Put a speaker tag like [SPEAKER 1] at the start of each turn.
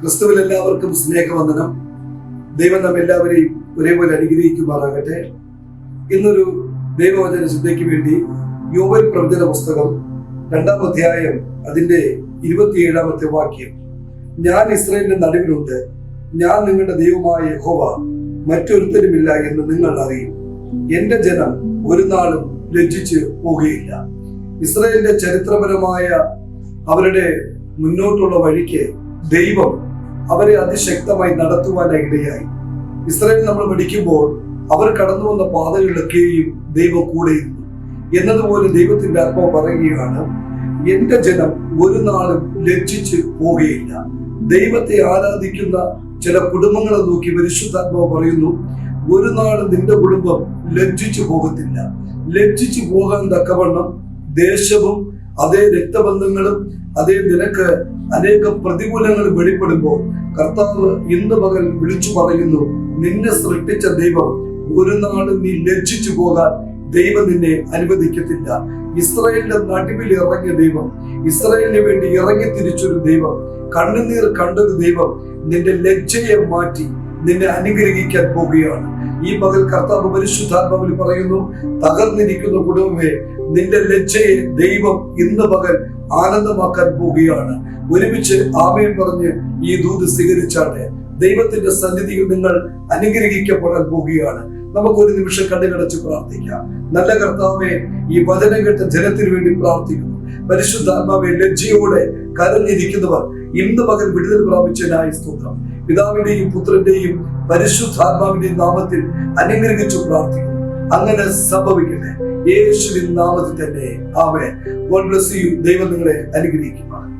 [SPEAKER 1] ക്രിസ്തുവിൽ എല്ലാവർക്കും സ്നേഹവന്ദനം. ദൈവം നാം എല്ലാവരെയും ഒരേപോലെ അനുഗ്രഹിക്കുമാറാകട്ടെ. ഇന്നൊരു ദൈവവചന ചിന്തയ്ക്ക് വേണ്ടി യോവൽ പ്രവചന പുസ്തകം രണ്ടാം അധ്യായം അതിന്റെ ഇരുപത്തിയേഴാമത്തെ വാക്യം. ഞാൻ ഇസ്രയേലിന്റെ നടുവിലുണ്ട്. ഞാൻ നിങ്ങളുടെ ദൈവമായ യഹോവ. മറ്റൊരുത്തരുമില്ല എന്ന് നിങ്ങൾ അറിയും. എന്റെ ജനം ഒരു നാളും ലജ്ജിച്ച് പോകുകയില്ല ഇസ്രയേലിന്റെ ചരിത്രപരമായ അവരുടെ മുന്നോട്ടുള്ള വഴിക്ക് ദൈവം അവരെ അതിശക്തമായി നടത്തുവാനായി ഇടയായി. ഇസ്രായേൽ നമ്മൾ പഠിക്കുമ്പോൾ അവർ കടന്നു വന്ന പാതകളിലൊക്കെയും ദൈവം കൂടെയിരുന്നു എന്നതുപോലെ ദൈവത്തിന്റെ ആത്മാവ് പറയുകയാണ് എന്റെ ജനം ഒരു നാളും ലജ്ജിച്ച് പോവുകയില്ല. ദൈവത്തെ ആരാധിക്കുന്ന ചില കുടുംബങ്ങളെ നോക്കി പരിശുദ്ധാത്മാവ് പറയുന്നു ഒരു നാളും നിന്റെ കുടുംബം ലജ്ജിച്ചു പോകത്തില്ല. ലജ്ജിച്ചു പോകാൻ തക്കവണ്ണം ദേശവും അതേ രക്തബന്ധങ്ങളും അതേ നിനക്ക് അനേക പ്രതികൂലങ്ങൾ വെളിപ്പെടുമ്പോൾ കർത്താവ് ഇന്ന് പകൽ വിളിച്ചു പറയുന്നു നിന്നെ സൃഷ്ടിച്ച ദൈവം ഒരു നാളും നീ ലജ്ജിച്ചു പോകാൻ ദൈവം നിന്നെ അനുവദിക്കത്തില്ല. ഇസ്രായേലിന്റെ നടുവിൽ ഇറങ്ങിയ ദൈവം ഇസ്രായേലിന് വേണ്ടി ഇറങ്ങി തിരിച്ചൊരു ദൈവം കണ്ണുനീർ കണ്ടൊരു ദൈവം നിന്റെ ലജ്ജയെ മാറ്റി നിന്നെ അനുഗ്രഹിക്കാൻ പോവുകയാണ് ഈ മകൾ കർത്താവ് പരിശുദ്ധാത്മാവിൽ പറയുന്നു തകർന്നിരിക്കുന്ന കുടുംബമേ നിന്റെ ലജ്ജയെ ദൈവം ഇന്ന് മകൻ ആനന്ദമാക്കാൻ പോവുകയാണ് ഒരുമിച്ച് ആമേൻ പറഞ്ഞ് ഈ ദൂത് സ്വീകരിച്ചാട്ടെ. ദൈവത്തിന്റെ സന്നിധിയിൽ നിങ്ങൾ അനുഗ്രഹിക്കപ്പെടാൻ പോവുകയാണ് നമുക്ക് ഒരു നിമിഷം കണ്ണുകടച്ച് പ്രാർത്ഥിക്കാം. നല്ല കർത്താവെ ഈ വചനം കേട്ട ജനത്തിന് വേണ്ടി പ്രാർത്ഥിക്കുന്നു. പരിശുദ്ധാത്മാവെ ലജ്ജയോടെ കരഞ്ഞിരിക്കുന്നവർ ഇന്ന് പകൽ വിടുതൽ പ്രാപിച്ചതിനായി സ്തോത്രം. പിതാവിന്റെയും പുത്രന്റെയും പരിശുദ്ധാത്മാവിന്റെയും നാമത്തിൽ അനുഗ്രഹിച്ചു പ്രാർത്ഥിക്കുന്നു. അങ്ങനെ സംഭവിക്കട്ടെ. യേശുവിൻ നാമത്തിൽ തന്നെ. ആമേ ഗോഡ് ബ്ലസ് യു ദൈവം നിങ്ങളെ അനുഗ്രഹിക്കുമാണ്